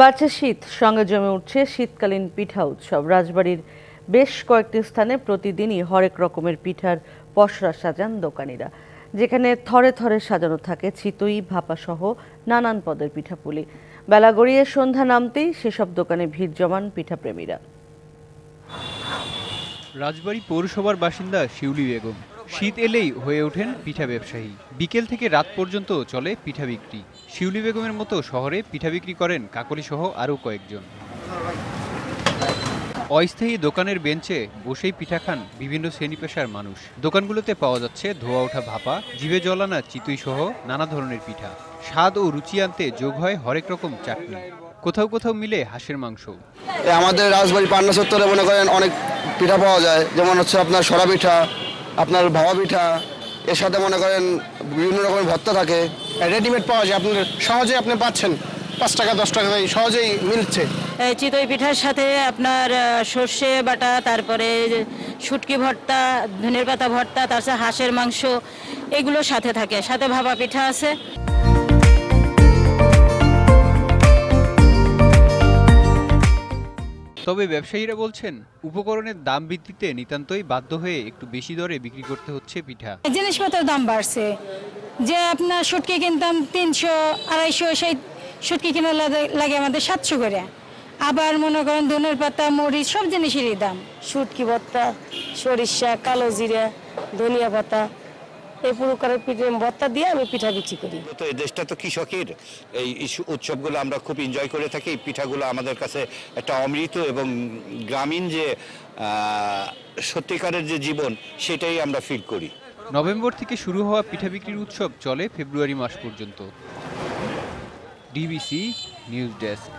বাড়ছে শীত, সঙ্গে জমে উঠছে শীতকালীন পিঠা উৎসব। রাজবাড়ির বেশ কয়েকটি স্থানে প্রতিদিনই হরেক রকমের পিঠার পসরা সাজান দোকানিরা, যেখানে থরে থরে সাজানো থাকে চিতই ভাপা সহ নানান পদের পিঠাপুলি। বেলা গড়িয়ে সন্ধ্যা নামতেই সেসব দোকানে ভিড় জমান পিঠাপ্রেমীরা। রাজবাড়ী পৌরসভার বাসিন্দা শিউলি বেগম। শীত এলেই হয়ে ওঠেন পিঠা ব্যবসায়ী। বিকেল থেকে রাত পর্যন্ত চলে পিঠা বিক্রি। শিউলি বেগমের মতো শহরে পিঠা বিক্রি করেন কাকলি সহ আরও কয়েকজন। অস্থায়ী দোকানের বেঞ্চে বসেই পিঠা খান বিভিন্ন শ্রেণি পেশার মানুষ। দোকানগুলোতে পাওয়া যাচ্ছে ধোয়া ওঠা ভাপা, জিভে জলানা চিতুই সহ নানা ধরনের পিঠা। স্বাদ ও রুচি আনতে যোগ হয় হরেক রকম চাটনি। কোথাও কোথাও মিলে হাঁসের মাংস। আমাদের রাজবাড়ি পান্না চত্বরে মনে করেন অনেক পিঠা পাওয়া যায়। যেমন হচ্ছে আপনার সরা পিঠা আপনার ভাবা পিঠা এর সাথে মনে করেন বিভিন্ন রকমের ভর্তা থাকে। রেডিমেড পাওয়া যায় আপনার সহজে আপনি পাচ্ছেন। পাঁচ টাকা, দশ টাকা সহজেই মিলছে। চিতই পিঠার সাথে আপনার সর্ষে বাটা, তারপরে শুটকি ভর্তা ধনের পাতা ভর্তা, তারপরে হাঁসের মাংস, এগুলো সাথে থাকে। সাথে ভাবা পিঠা আছে। তবে ব্যবসায়ীরা বলছেন উপকরণের দাম বৃদ্ধিতে নিতান্তই বাধ্য হয়ে একটু বেশি দরে বিক্রি করতে হচ্ছে পিঠা। জিনিসপত্রের দাম বাড়ছে। যে আপনার শুটকি কিনতাম তিনশো আড়াইশো সেই শুটকি কিনা লাগে- আমাদের সাতশো করে। আবার মনে করেন ধনের পাতা মরিচ সব জিনিসেরই দাম। শুটকি ভর্তা সরিষা কালো জিরা ধনিয়া পাতা এই প্রকারের পিঠে ভর্তা দিয়ে আমি পিঠা বিক্রি করি। তো এই দেশটা তো কৃষকের এই উৎসবগুলো আমরা খুব এনজয় করে থাকি। এই পিঠাগুলো আমাদের কাছে একটা অমৃত এবং গ্রামীণ যে সত্যিকারের যে জীবন সেটাই আমরা ফিল করি। নভেম্বর থেকে শুরু হওয়া পিঠা বিক্রির উৎসব চলে ফেব্রুয়ারি মাস পর্যন্ত। DBC news desk.